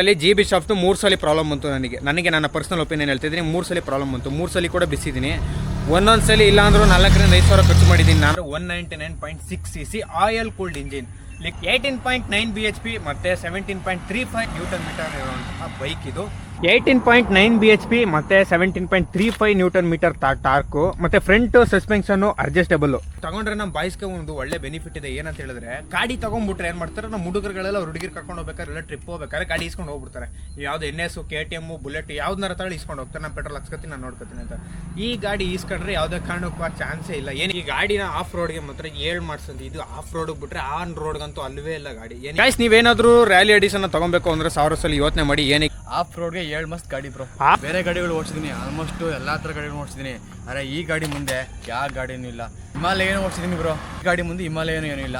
ಅಲ್ಲಿ G B shaft ಮೂರು ಸಲ ಪ್ರಾಬ್ಲಮ್ ಬಂತು ನನಗೆ. ನನಗೆ ನನ್ನ ಪರ್ಸನಲ್ ಒಪಿನಿಯನ್ ಹೇಳ್ತಿದ್ದೀನಿ ಮೂರು ಸಲ ಪ್ರಾಬ್ಲಮ್ ಬಂತು ಮೂರು ಸಲ ಕೂಡ ಬಿಸಿದ್ದೀನಿ ಒಂದೊಂದು ಸಲ ಇಲ್ಲ ಅಂದ್ರೂ ನಾಲ್ಕರಿಂದ ಐದು ಸಾವಿರ ಖರ್ಚು ಮಾಡಿದ್ದೀನಿ ನಾನು. One ninety nine point six C C oil cooled engine like eighteen point nine B H P ಮತ್ತು seventeen point three five newton metre ಇರುವಂತಹ ಬೈಕ್ ಇದು. Eighteen point nine B H P ಮತ್ತು seventeen point three five newton metre torque ಮತ್ತು front ಸಸ್ಪೆನ್ಷನ್ನು adjustable ತಗೊಂಡ್ರೆ ನಮ್ಮ ಬಾಯ್ಸ್ಗೆ ಒಂದು ಒಳ್ಳೆ ಬೆನಿಫಿಟ್ ಇದೆ. ಏನಂತ ಹೇಳಿದ್ರೆ ಗಾಡಿ ತಗೊಂಡ್ಬಿಟ್ರೆ ಏನು ಮಾಡ್ತಾರೆ? ನಮ್ಮ ಹುಡುಗರುಗಳೆಲ್ಲ ಹುಡುಗಿರು ಕರ್ಕೊಂಡು ಹೋಗ್ಬೇಕಾದ್ರೆ ಎಲ್ಲ ಟ್ರಿಪ್ ಹೋಗ್ಬೇಕಾದ್ರೆ ಗಾಡಿ ಇಸ್ಕೊಂಡು ಹೋಗ್ಬಿಡ್ತಾರೆ. ಯಾವ್ದು N S K T M bullet ಯಾವ್ದನ್ನ ತಗೊಳ್ಳಿ ಇಸ್ಕೊಂಡು ಹೋಗ್ತಾರೆ. ನಾನು ಪೆಟ್ರೋಲ್ ಹಾಕ್ಸ್ಕೊತೀನಿ ನಾನು ನೋಡ್ಕೊತೀನಿ ಅಂತ. ಈ ಗಾಡಿ ಈಸ್ಕೊಂಡ್ರೆ ಯಾವುದೇ ಕಾರಣಕ್ಕೂ ಚಾನ್ಸೇ ಇಲ್ಲ. ಏನು ಈ ಗಾಡಿನ ಆಫ್ ರೋಡ್ಗೆ ಮಾತ್ರ ಏಳು ಮಾಡ್ಸಂದು. ಇದು ಆಫ್ ರೋಡ್ ಬಿಟ್ರೆ ಆನ್ ರೋಡ್ಗಂತೂ ಅಲ್ವೇ ಇಲ್ಲ ಗಾಡಿ. ಏನು ಗಾಯ್ಸ್ ನೀವೇನಾದರೂ ರ್ಯಾಲಿ ಎಡಿಷನ್ ತಗೊಬೇಕು ಅಂದ್ರೆ ಸಾವಿರ ಸಲ ಯೋಚನೆ ಮಾಡಿ. ಏನಕ್ಕೆ ಆಫ್ ರೋಡ್ಗೆ ಏಳು ಮಸ್ತ್ ಗಾಡಿ ಬ್ರೋ ಬೇರೆ ಗಾಡಿಗಳು ಓಡಿಸಿದೀನಿ ಆಲ್ಮೋಸ್ಟ್ ಎಲ್ಲಾ ತರ ಗಾಡಿಗಳು ಓಡಿಸಿದೀನಿ. ಅರೆ ಈ ಗಾಡಿ ಮುಂದೆ ಯಾವ ಗಾಡಿನೂ ಇಲ್ಲ. ಹಿಮಾಲಯನೂ ಓಡಿಸಿದೀನಿ ಬ್ರೋ ಈ ಗಾಡಿ ಮುಂದೆ ಹಿಮಾಲಯನೂ ಏನೂ ಇಲ್ಲ.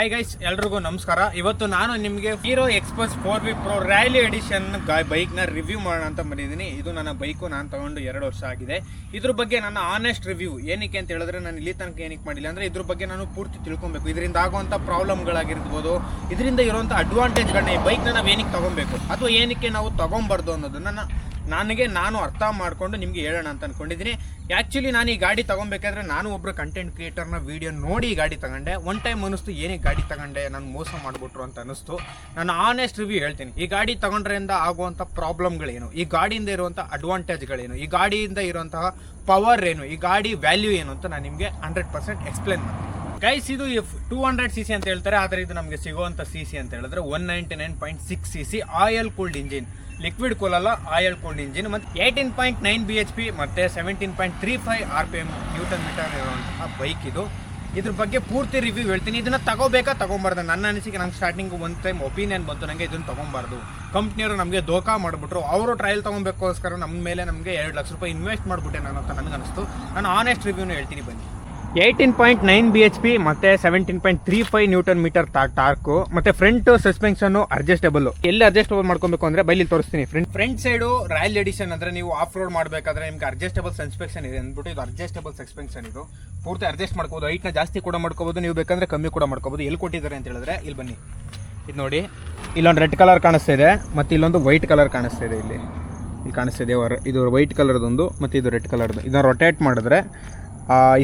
ಹಾಯ್ ಗೈಸ್ ಎಲ್ರಿಗೂ ನಮಸ್ಕಾರ. ಇವತ್ತು ನಾನು ನಿಮಗೆ Hero Xpress four V pro rally edition ಬೈಕ್ನ ರಿವ್ಯೂ ಮಾಡೋಣ ಅಂತ ಬಂದಿದ್ದೀನಿ. ಇದು ನನ್ನ ಬೈಕು ನಾನು ತಗೊಂಡು ಎರಡು ವರ್ಷ ಆಗಿದೆ. ಇದ್ರ ಬಗ್ಗೆ ನನ್ನ ಆನೆಸ್ಟ್ ರಿವ್ಯೂ ಏನಕ್ಕೆ ಅಂತ ಹೇಳಿದ್ರೆ ನಾನು ಇಲ್ಲಿ ತನಕ ಏನಕ್ಕೆ ಮಾಡಿಲ್ಲ ಅಂದ್ರೆ ಇದ್ರ ಬಗ್ಗೆ ನಾನು ಪೂರ್ತಿ ತಿಳ್ಕೊಬೇಕು. ಇದರಿಂದ ಆಗುವಂಥ ಪ್ರಾಬ್ಲಮ್ಗಳಾಗಿರ್ಬೋದು ಇದರಿಂದ ಇರುವಂಥ ಅಡ್ವಾಂಟೇಜ್ಗಳನ್ನ ಈ ಬೈಕ್ನ ನಾವು ಏನಕ್ಕೆ ತಗೊಬೇಕು? ಅಥವಾ ಏನಕ್ಕೆ ನಾವು ತಗೊಂಬಾರ್ದು ಅನ್ನೋದನ್ನ ನನಗೆ ನಾನು ಅರ್ಥ ಮಾಡಿಕೊಂಡು ನಿಮಗೆ ಹೇಳೋಣ ಅಂತ ಅನ್ಕೊಂಡಿದ್ದೀನಿ. ಆ್ಯಕ್ಚುಲಿ ನಾನು ಈ ಗಾಡಿ ತೊಗೊಬೇಕಾದ್ರೆ ನಾನು ಒಬ್ಬರು ಕಂಟೆಂಟ್ ಕ್ರಿಯೇಟರ್ನ ವೀಡಿಯೋ ನೋಡಿ ಈ ಗಾಡಿ ತಗೊಂಡೆ. ಒನ್ ಟೈಮ್ ಅನಿಸ್ತು ಏನೇ ಗಾಡಿ ತಗೊಂಡೆ, ನಾನು ಮೋಸ ಮಾಡಿಬಿಟ್ರು ಅಂತ ಅನಿಸ್ತು ನಾನು ಆನೆಸ್ಟ್ ರಿವ್ಯೂ ಹೇಳ್ತೀನಿ. ಈ ಗಾಡಿ ತಗೊಂಡ್ರಿಂದ ಆಗುವಂಥ ಪ್ರಾಬ್ಲಮ್ಗಳೇನು ಈ ಗಾಡಿಯಿಂದ ಇರುವಂಥ ಅಡ್ವಾಂಟೇಜ್ಗಳೇನು ಈ ಗಾಡಿಯಿಂದ ಇರುವಂತಹ ಪವರ್ ಏನು? ಈ ಗಾಡಿ ವ್ಯಾಲ್ಯೂ ಏನು ಅಂತ ನಾನು ನಿಮಗೆ ಹಂಡ್ರೆಡ್ ಪರ್ಸೆಂಟ್ ಎಕ್ಸ್ಪ್ಲೇನ್ ಮಾಡ್ತೀನಿ. ಗೈಸ್ ಇದು ಟೂ ಹಂಡ್ರೆಡ್ ಸಿ ಸಿ ಅಂತ ಹೇಳ್ತಾರೆ. ಆದರೆ ಇದು ನಮಗೆ ಸಿಗುವಂಥ ಸಿ ಸಿ ಅಂತ ಹೇಳಿದ್ರೆ one ninety nine point six C C oil cooled engine liquid cool ಅಲ್ಲ ಆಯಲ್ ಕೂಲ್ಡ್ ಇಂಜಿನ್ ಮತ್ತು eighteen point nine B H P ಮತ್ತು seventeen point three five R P M newton metre ಇರುವಂತಹ bike ಇದು. ಇದ್ರ ಬಗ್ಗೆ ಪೂರ್ತಿ review ಹೇಳ್ತೀನಿ. ಇದನ್ನ ತಗೋಬೇಕಾ? ತಗೊಂಬಾರ್ದು? ನನ್ನ ಅನಿಸಿಕೆ, ನಂಗೆ ಸ್ಟಾರ್ಟಿಂಗ್ ಒಂದು ಟೈಮ್ ಒಪಿನಿಯನ್ ಬಂತು. ನನಗೆ ಇದನ್ನ ತಗೊಂಬಾರ್ದು. ಕಂಪ್ನಿಯವರು ನಮಗೆ ದೋಖಾ ಮಾಡಿಬಿಟ್ರು. ಅವರು ಟ್ರಯಲ್ ತೊಗೊಬೇಕೋಸ್ಕರ ನಮ್ಮ ಮೇಲೆ ನಮಗೆ ಎರಡು ಲಕ್ಷ ರೂಪಾಯಿ ಇನ್ವೆಸ್ಟ್ ಮಾಡಿಬಿಟ್ಟೆ ನಾನು ಅಂತ ನನಗೆ ಅನಿಸ್ತು ನಾನು ಆನೆಸ್ಟ್ ರಿವ್ಯೂನು ಹೇಳ್ತೀನಿ ಬನ್ನಿ. Eighteen point nine B H P ಮತ್ತೆ seventeen point three five newton metre torque. ಮತ್ತೆ ಫ್ರಂಟ್ ಸಸ್ಪೆನ್ಷನ್ ಅಡ್ಜಸ್ಟೇಬಲ್ ಎಲ್ಲಿ ಅಡ್ಜಸ್ಟಬಲ್ ಮಾಡ್ಕೊಬೇಕು ಅಂದ್ರೆ ಬೈಲಿ ತೋರಿಸ್ತೀನಿ. Front front side royal edition ಅಂದ್ರೆ ನೀವು ಆಫ್ ರೋಡ್ ಮಾಡಬೇಕಾದ್ರೆ ನಿಮ್ಗೆ ಅಡ್ಜಸ್ಟೇಬಲ್ ಸಸ್ಪೆನ್ಷನ್ ಇದೆ ಅಂದ್ಬಿಟ್ಟು ಇದು ಅಡ್ಜಸ್ಟೇಬಲ್ ಸಸ್ಪೆನ್ಷನ್ ಇದು. ಪೂರ್ತಿ ಅಡ್ಜಸ್ಟ್ ಮಾಡ್ಕೋಬಹುದು ಹೈಟ್ನ ಜಾಸ್ತಿ ಕೂಡ ಮಾಡ್ಕೋಬಹುದು ನೀವು ಬೇಕಂದ್ರೆ ಕಮ್ಮಿ ಕೂಡ ಮಾಡ್ಕೋಬಹುದು ಎಲ್ಲಿ ಕೊಟ್ಟಿದ್ದಾರೆ ಅಂತ ಹೇಳಿದ್ರೆ ಇಲ್ಲಿ ಬನ್ನಿ. ಇದು ನೋಡಿ, ಇಲ್ಲೊಂದು ರೆಡ್ ಕಲರ್ ಕಾಣಿಸ್ತಾ ಇದೆ ಮತ್ತೆ ಇಲ್ಲೊಂದು ವೈಟ್ ಕಲರ್ ಕಾಣಿಸ್ತಾ ಇದೆ ಇಲ್ಲಿ. ಇಲ್ಲಿ ಕಾಣಿಸ್ತಿದೆ ಇದು ವೈಟ್ ಕಲರ್ದೊಂದು ಮತ್ತು ಇದು ರೆಡ್ ಕಲರ್ದು ಇದನ್ನ ರೊಟೇಟ್ ಮಾಡಿದ್ರೆ